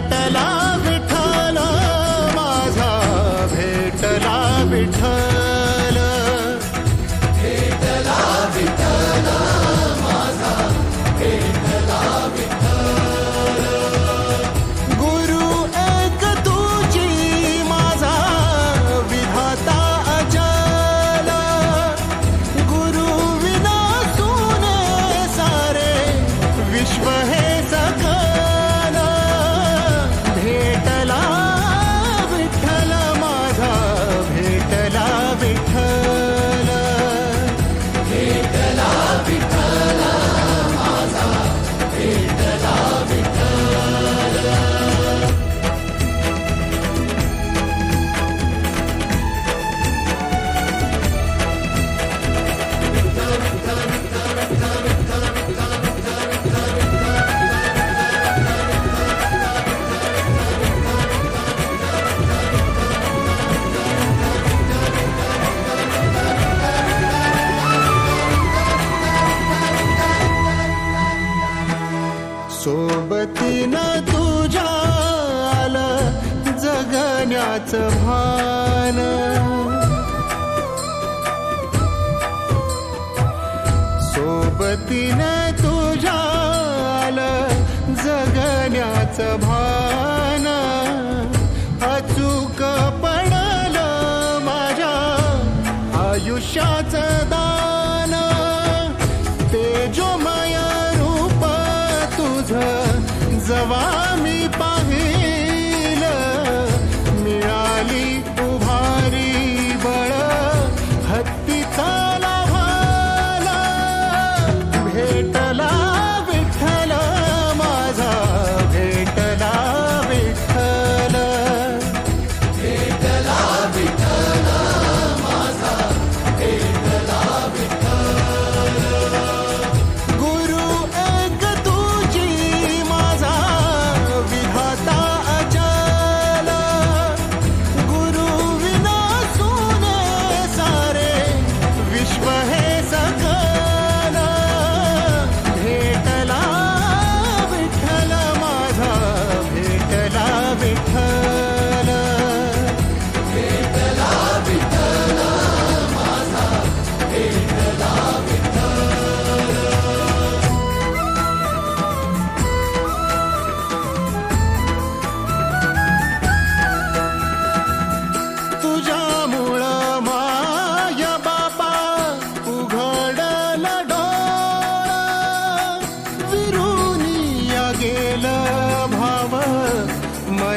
జటలా सोबतीनं तुझ्या आलं जगण्याचं भान. सोबतीनं तुझ्या आलं जगण्याचं भान. अचूक पडलं माझ्या आयुष्याचं दा